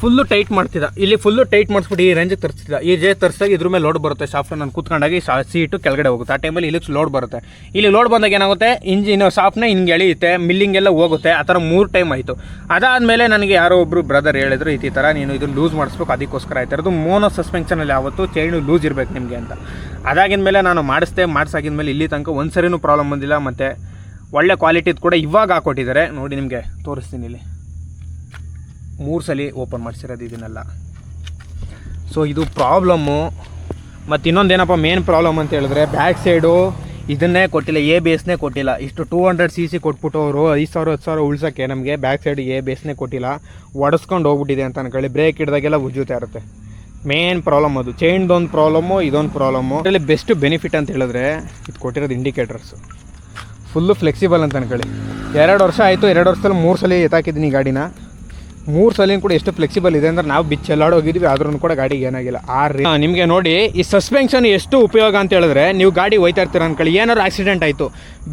ಫುಲ್ಲು ಟೈಟ್ ಮಾಡ್ತಿದ್ದ ಇಲ್ಲಿ ಫುಲ್ಲು ಟೈಟ್ ಮಾಡಿಸ್ಬಿಟ್ಟು ಈ ರೇಂಜಿಗೆ ತರಿಸ್ತಿದ್ದ ಈ ಜೇ ತರಿಸಿದಾಗ ಇದ್ರ ಮೇಲೆ ಲೋಡ್ ಬರುತ್ತೆ. ಶಾಫ್ಟ್ ನಾನು ಕೂತ್ಕೊಂಡಾಗ ಈ ಸೀಟು ಕೆಳಗಡೆ ಹೋಗುತ್ತೆ. ಆ ಟೈಮಲ್ಲಿ ಇಲ್ಲಿ ಲೋಡ್ ಬರುತ್ತೆ. ಇಲ್ಲಿ ಲೋಡ್ ಬಂದಾಗ ಏನಾಗುತ್ತೆ? ಇಂಜಿನ್ ಶಾಫ್ಟ್ನ ಹಿಂಗೆ ಎಳೆಯುತ್ತೆ. ಮಿಲ್ಲಿಂಗ್ ಎಲ್ಲ ಹೋಗುತ್ತೆ. ಆ ಥರ ಮೂರು ಟೈಮ್ ಆಯಿತು. ಅದಾದಮೇಲೆ ನನಗೆ ಯಾರೋ ಒಬ್ಬರು ಬ್ರದರ್ ಹೇಳಿದ್ರು, ಈ ಥರ ನೀನು ಇದನ್ನು ಲೂಸ್ ಮಾಡಿಸ್ಬೇಕು. ಅದಕ್ಕೋಸ್ಕರ ಆಯ್ತು. ಅದು ಮೋನೋ ಸಸ್ಪೆನ್ಷನಲ್ಲಿ ಯಾವತ್ತು ಚೈನು ಲೂಸ್ ಇರಬೇಕು ನಿಮಗೆ ಅಂತ. ಅದಾಗಿದ ಮೇಲೆ ನಾನು ಮಾಡಿಸ್ದೆ. ಮಾಡಿಸಾಗಿದ ಮೇಲೆ ಇಲ್ಲಿ ತನಕ ಒಂದು ಸರಿನೂ ಪ್ರಾಬ್ಲಮ್ ಬಂದಿಲ್ಲ. ಮತ್ತು ಒಳ್ಳೆ ಕ್ವಾಲಿಟಿದು ಕೂಡ ಇವಾಗ ಹಾಕೊಟ್ಟಿದ್ದಾರೆ. ನೋಡಿ ನಿಮಗೆ ತೋರಿಸ್ತೀನಿ ಇಲ್ಲಿ. ಮೂರು ಸಲ ಓಪನ್ ಮಾಡಿಸಿರೋದು ಇದನ್ನೆಲ್ಲ. ಸೊ ಇದು ಪ್ರಾಬ್ಲಮ್ಮು ಮತ್ತು ಇನ್ನೊಂದೇನಪ್ಪ ಮೇನ್ ಪ್ರಾಬ್ಲಮ್ ಅಂತ ಹೇಳಿದ್ರೆ ಬ್ಯಾಕ್ ಸೈಡು ಇದನ್ನೇ ಕೊಟ್ಟಿಲ್ಲ ಎ ಬೇಸ್ನೇ ಕೊಟ್ಟಿಲ್ಲ. ಇಷ್ಟು ಟೂ ಹಂಡ್ರೆಡ್ ಸಿ ಸಿ ಕೊಟ್ಬಿಟ್ಟು ಅವರು ಐದು ಸಾವಿರ, ಹತ್ತು ಸಾವಿರ ಉಳ್ಸೋಕ್ಕೆ ನಮಗೆ ಬ್ಯಾಕ್ ಸೈಡ್ ಎ ಬೇಸ್ನೇ ಕೊಟ್ಟಿಲ್ಲ. ಒಡಿಸ್ಕೊಂಡು ಹೋಗ್ಬಿಟ್ಟಿದೆ ಅಂತ ಅನ್ಕೊಳ್ಳಿ. ಬ್ರೇಕ್ ಹಿಡಿದಾಗೆಲ್ಲ ಉಜ್ಜುತ್ತಾ ಇರುತ್ತೆ ಮೇನ್ ಪ್ರಾಬ್ಲಮ್ ಅದು. ಚೈನ್ದೊಂದು ಪ್ರಾಬ್ಲಮ್ಮು ಇದೊಂದು ಪ್ರಾಬ್ಲಮ್ಮು ಅದರಲ್ಲಿ ಬೆಸ್ಟ್ ಬೆನಿಫಿಟ್ ಅಂತ ಹೇಳಿದ್ರೆ ಇದು ಕೊಟ್ಟಿರೋದು ಇಂಡಿಕೇಟರ್ಸು ಫುಲ್ಲು ಫ್ಲೆಕ್ಸಿಬಲ್ ಅಂತ ಅನ್ಕೊಳ್ಳಿ. ಎರಡು ವರ್ಷ ಆಯಿತು, ಎರಡು ವರ್ಷದಲ್ಲಿ ಮೂರು ಸಲ ಎತ್ತಾಕಿದ್ದೀನಿ ಗಾಡಿನ. ಮೂರು ಸಲ ಕೂಡ ಎಷ್ಟು ಫ್ಲೆಕ್ಸಿಬಲ್ ಇದೆ ಅಂದ್ರೆ ನಾವು ಬಿಚ್ಚ ಹೋಗಿದ್ವಿ ಆದ್ರೂ ಕೂಡ ಗಾಡಿಗೆ ಏನಾಗಿಲ್ಲ. ಆ ರೀ ನಿಮಗೆ ನೋಡಿ, ಈ ಸಸ್ಪೆನ್ಷನ್ ಎಷ್ಟು ಉಪಯೋಗ ಅಂತ ಹೇಳಿದ್ರೆ ನೀವು ಗಾಡಿ ಹೋಯ್ತಾ ಇರ್ತೀರ ಅನ್ಕೊಳ್ಳಿ, ಏನಾದ್ರು ಆಕ್ಸಿಡೆಂಟ್ ಆಯಿತು.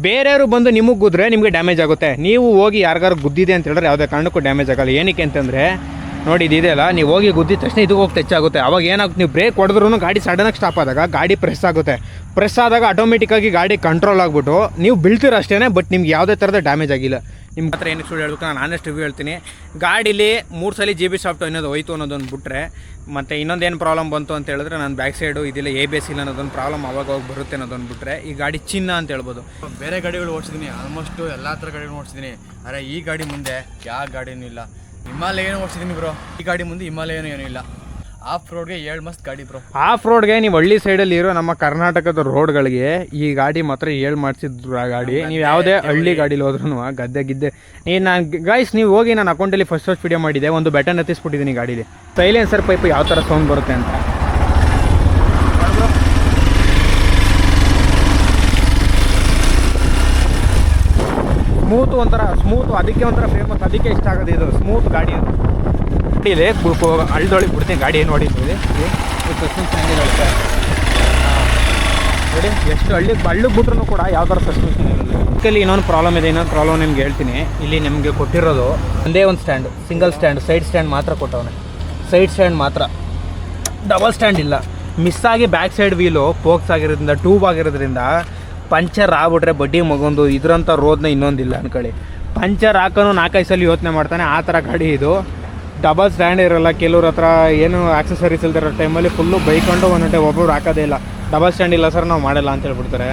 ಬೇರೆಯವರು ಬಂದು ನಿಮಗೆ ಗುದ್ರೆ ನಿಮಗೆ ಡ್ಯಾಮೇಜ್ ಆಗುತ್ತೆ. ನೀವು ಹೋಗಿ ಯಾರಿಗಾರು ಗುದ್ದಿದೆ ಅಂತ ಹೇಳಿದ್ರೆ ಯಾವುದೇ ಕಾರಣಕ್ಕೂ ಡ್ಯಾಮೇಜ್ ಆಗಲ್ಲ. ಏನಕ್ಕೆ ಅಂತಂದರೆ ನೋಡಿ ಇದಿದೆಯಲ್ಲ ನೀವು ಹೋಗಿ ಗುದ್ದಿದ ತಕ್ಷಣ ಇದು ಹೋಗಿ ಟಚ್ ಆಗುತ್ತೆ ಅವಾಗ ಏನಾಗುತ್ತೆ, ನೀವು ಬ್ರೇಕ್ ಹೊಡೆದ್ರೂ ಗಾಡಿ ಸಡನ್ನಾಗಿ ಸ್ಟಾಪ್ ಆದಾಗ ಗಾಡಿ ಪ್ರೆಸ್ ಆಗುತ್ತೆ. ಪ್ರೆಸ್ ಆದಾಗ ಆಟೋಮೆಟಿಕ್ಕಾಗಿ ಗಾಡಿ ಕಂಟ್ರೋಲ್ ಆಗಿಬಿಟ್ಟು ನೀವು ಬೀಳ್ತೀರ ಅಷ್ಟೇ ಬಟ್ ನಿಮ್ಗೆ ಯಾವುದೇ ಥರದ ಡ್ಯಾಮೇಜ್ ಆಗಿಲ್ಲ. ನಿಮ್ಮ ಹತ್ರ ಏನಕ್ಕೆ ಸುಳ್ಳು ಹೇಳ್ಬೇಕು, ನಾನು ಆನೆಸ್ಟ್ ರಿವ್ಯೂ ಹೇಳ್ತೀನಿ. ಗಾಡೀಲಿ ಮೂರು ಸಲ ಜಿ ಬಿ ಸಾಫ್ಟ್ ಅನ್ನೋದು ಹೋಯ್ತು ಅನ್ನೋದೊಂದು ಬಿಟ್ಟರೆ ಮತ್ತು ಇನ್ನೊಂದೇನು ಪ್ರಾಬ್ಲಮ್ ಬಂತು ಅಂತ ಹೇಳಿದ್ರೆ ನಾನು ಬ್ಯಾಕ್ ಸೈಡು ಇದಿಲ್ಲ ಎ ಬಿ ಎಸ್ ಇಲ್ಲ ಅನ್ನೋದೊಂದು ಪ್ರಾಬ್ಲಮ್ ಅವಾಗ ಹೋಗಿ ಬರುತ್ತೆ ಅನ್ನೋದೊಂದು ಬಿಟ್ಟರೆ ಈ ಗಾಡಿ ಚಿನ್ನ ಅಂತ ಹೇಳ್ಬೋದು. ಬೇರೆ ಗಾಡಿಗಳು ಓಡಿಸಿದ್ದೀನಿ ಆಲ್ಮೋಸ್ಟು ಎಲ್ಲ ಥರ ಗಾಡಿಗಳು ಓಡಿಸಿದ್ದೀನಿ ಆದರೆ ಈ ಗಾಡಿ ಮುಂದೆ ಯಾವ ಗಾಡಿನೂ ಇಲ್ಲ. ಹಿಮಾಲಯನೂ ಓಡಿಸಿದ್ದೀನಿ ಬ್ರೋ ಈ ಗಾಡಿ ಮುಂದೆ ಹಿಮಾಲಯನೂ ಏನೂ ಇಲ್ಲ. ಆಫ್ ರೋಡ್ಗೆ ಏಳು ಮಸ್ತ್ ಗಾಡಿ ಬ್ರೋ ಆಫ್ ರೋಡ್ಗೆ ನೀವು ಹಳ್ಳಿ ಸೈಡಲ್ಲಿ ಇರೋ ನಮ್ಮ ಕರ್ನಾಟಕದ ರೋಡ್ಗಳಿಗೆ ಈ ಗಾಡಿ ಮಾತ್ರ ಏಳು ಮಾಡಿಸಿದ್ರು ಆ ಗಾಡಿ. ನೀವು ಯಾವುದೇ ಹಳ್ಳಿ ಗಾಡಿಲಿ ಹೋದ್ರೂ ಗದ್ದೆ ಗಿದ್ದೆ. ನೀ ನಾನು ಗೈಸ್ ನೀವು ಹೋಗಿ ನಾನು ಅಕೌಂಟಲ್ಲಿ ಫಸ್ಟ್ ಫಸ್ಟ್ ವಿಡಿಯೋ ಮಾಡಿದೆ. ಒಂದು ಬೆಟನ್ ಎತ್ತಿಸ್ಬಿಟ್ಟಿದ್ದೀನಿ ಗಾಡೀಲಿ. ಸೈಲೆನ್ಸರ್ ಪೈಪ್ ಯಾವ ಥರ ಸೌಂಡ್ ಬರುತ್ತೆ ಅಂತ. ಸ್ಮೂತ್ ಒಂಥರ ಸ್ಮೂತ್ ಅದಕ್ಕೆ ಒಂಥರ ಫೇಮಸ್ ಅದಕ್ಕೆ ಇಷ್ಟ ಆಗೋದು ಇದು ಸ್ಮೂತ್ ಗಾಡಿ ಅಂತ. ಗಾಡಿಲಿ ಹಳ್ದೊಳಗೆ ಬಿಡ್ತೀನಿ ಗಾಡಿ ನೋಡಿ ಸಸ್ಪೆನ್ಷನ್ ನೋಡಿ, ಎಷ್ಟು ಹಳ್ಳಿ ಹಳ್ಳಿಗೆ ಬಿಟ್ರು ಕೂಡ ಯಾವ ಥರ ಸಸ್ಪೆನ್ಷನ್ ಇದರಲ್ಲಿ ಇನ್ನೊಂದು ಪ್ರಾಬ್ಲಮ್ ಇದೆ, ಇನ್ನೊಂದು ಪ್ರಾಬ್ಲಮ್ ನಿಮ್ಗೆ ಹೇಳ್ತೀನಿ. ಇಲ್ಲಿ ನಿಮಗೆ ಕೊಟ್ಟಿರೋದು ಒಂದೇ ಒಂದು stand single stand side stand ಮಾತ್ರ ಕೊಟ್ಟವನೆ. ಸೈಡ್ ಸ್ಟ್ಯಾಂಡ್ ಮಾತ್ರ. ಡಬಲ್ ಸ್ಟ್ಯಾಂಡ್ ಇಲ್ಲ. ಮಿಸ್ ಆಗಿ ಬ್ಯಾಕ್ ಸೈಡ್ ವೀಲು ಪೋಕ್ಸ್ ಆಗಿರೋದ್ರಿಂದ ಟ್ಯೂಬ್ ಆಗಿರೋದ್ರಿಂದ ಪಂಚರ್ ಆಗ್ಬಿಟ್ರೆ ಬಡ್ಡಿ ಮಗೊಂದು ಇದ್ರಂಥ ರೋದ್ನ ಇನ್ನೊಂದಿಲ್ಲ ಅನ್ಕೊಳ್ಳಿ. ಪಂಚರ್ ಹಾಕೋನು ನಾಲ್ಕೈದು ಸಲ ಯೋಚನೆ ಮಾಡ್ತಾನೆ, ಆ ಥರ ಗಾಡಿ ಇದು. ಡಬಲ್ ಸ್ಟ್ಯಾಂಡ್ ಇರೋಲ್ಲ, ಕೆಲವ್ರ ಹತ್ರ ಏನು ಆಕ್ಸಸರೀಸ್ ಇಲ್ದಿರೋ ಟೈಮಲ್ಲಿ ಫುಲ್ಲು ಬೈಕೊಂಡು ಒಂದೊಂದು ಒಬ್ಬೊಬ್ರು ಹಾಕೋದೇ ಇಲ್ಲ. ಡಬಲ್ ಸ್ಟ್ಯಾಂಡ್ ಇಲ್ಲ ಸರ್ ನಾವು ಮಾಡಲ್ಲ ಅಂತ ಹೇಳ್ಬಿಡ್ತಾರೆ.